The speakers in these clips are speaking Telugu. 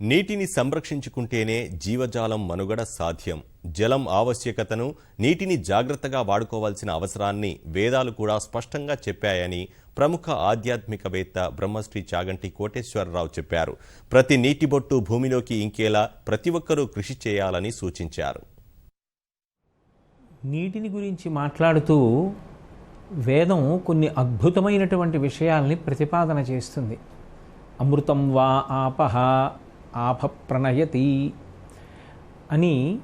నీటిని సంరక్షించుకుంటేనే జీవజాలం మనుగడ సాధ్యం. జలం ఆవశ్యకతను నీటిని జాగ్రత్తగా వాడుకోవాల్సిన అవసరాన్ని వేదాలు కూడా స్పష్టంగా చెప్పాయని ప్రముఖ ఆధ్యాత్మికవేత్త బ్రహ్మశ్రీ చాగంటి కోటేశ్వరరావు చెప్పారు. ప్రతి నీటి బొట్టు భూమిలోకి ఇంకేలా ప్రతి ఒక్కరూ కృషి చేయాలని సూచించారు. నీటిని గురించి మాట్లాడుతూ వేదం కొన్ని అద్భుతమైనటువంటి విషయాల్ని ప్రతిపాదన చేస్తుంది. అమృతం వా ఆపహ ఆప ప్రణయతి అని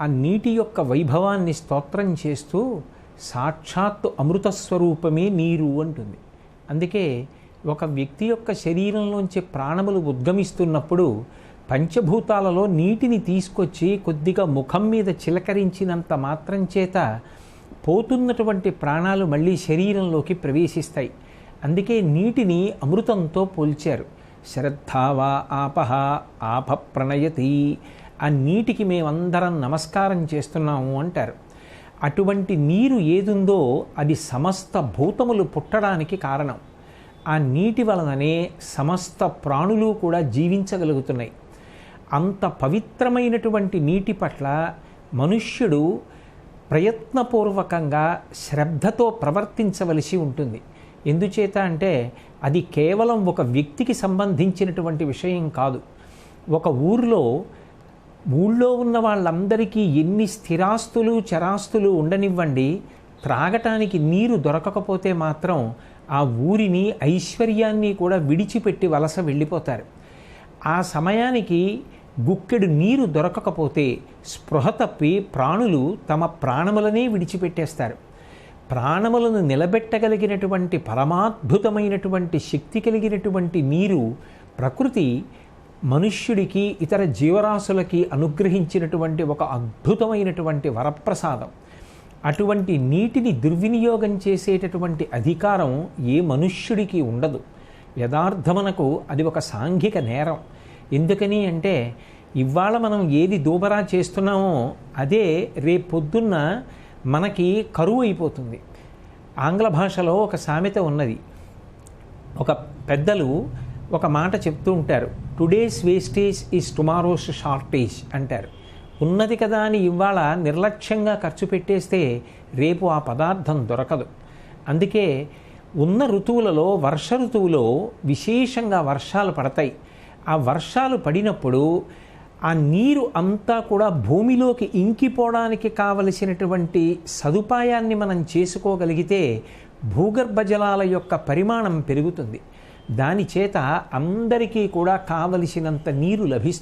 ఆ నీటి యొక్క వైభవాన్ని స్తోత్రం చేస్తూ సాక్షాత్తు అమృత స్వరూపమే నీరు అంటుంది. అందుకే ఒక వ్యక్తి యొక్క శరీరంలోంచి ప్రాణములు ఉద్గమిస్తున్నప్పుడు పంచభూతాలలో నీటిని తీసుకొచ్చి కొద్దిగా ముఖం మీద చిలకరించినంత మాత్రం చేత పోతున్నటువంటి ప్రాణాలు మళ్ళీ శరీరంలోకి ప్రవేశిస్తాయి. అందుకే నీటిని అమృతంతో పోల్చారు. శ్రద్ధావా ఆపహ ఆప ప్రణయతి. ఆ నీటికి మేమందరం నమస్కారం చేస్తున్నాము అంటారు. అటువంటి నీరు ఏదుందో అది సమస్త భూతములు పుట్టడానికి కారణం. ఆ నీటి వలననే సమస్త ప్రాణులు కూడా జీవించగలుగుతున్నాయి. అంత పవిత్రమైనటువంటి నీటి పట్ల మనుష్యుడు ప్రయత్నపూర్వకంగా శ్రద్ధతో ప్రవర్తించవలసి ఉంటుంది. ఎందుచేత అంటే అది కేవలం ఒక వ్యక్తికి సంబంధించినటువంటి విషయం కాదు. ఒక ఊరిలో ఊళ్ళో ఉన్న వాళ్ళందరికీ ఎన్ని స్థిరాస్తులు చరాస్తులు ఉండనివ్వండి త్రాగటానికి నీరు దొరకకపోతే మాత్రం ఆ ఊరిని ఐశ్వర్యాన్ని కూడా విడిచిపెట్టి వలస వెళ్ళిపోతారు. ఆ సమయానికి గుక్కెడు నీరు దొరకకపోతే స్పృహ తప్పి ప్రాణులు తమ ప్రాణములనే విడిచిపెట్టేస్తారు. ప్రాణములను నిలబెట్టగలిగినటువంటి పరమాద్భుతమైనటువంటి శక్తి కలిగినటువంటి నీరు ప్రకృతి మనుష్యుడికి ఇతర జీవరాశులకి అనుగ్రహించినటువంటి ఒక అద్భుతమైనటువంటి వరప్రసాదం. అటువంటి నీటిని దుర్వినియోగం చేసేటటువంటి అధికారం ఏ మనుష్యుడికి ఉండదు. యథార్థమనకు అది ఒక సాంఘిక నేరం. ఎందుకని అంటే ఇవాళ మనం ఏది దూబరా చేస్తున్నామో అదే రేపొద్దున్న మనకి కరువు అయిపోతుంది. ఆంగ్ల భాషలో ఒక సామెత ఉన్నది. ఒక పెద్దలు ఒక మాట చెప్తూ ఉంటారు. Today's wastage is tomorrow's shortage అంటారు. ఉన్నది కదా అని ఇవాళ నిర్లక్ష్యంగా ఖర్చు పెట్టేస్తే రేపు ఆ పదార్థం దొరకదు. అందుకే ఉన్న ఋతువులలో వర్ష ఋతువులో విశేషంగా వర్షాలు పడతాయి. ఆ వర్షాలు పడినప్పుడు ఆ నీరు అంతా కూడా భూమిలోకి ఇంకిపోవడానికి కావలసినటువంటి సదుపాయాన్ని మనం చేసుకోగలిగితే భూగర్భ జలాల యొక్క పరిమాణం పెరుగుతుంది. దాని చేత అందరికీ కూడా కావలసినంత నీరు లభిస్తుంది.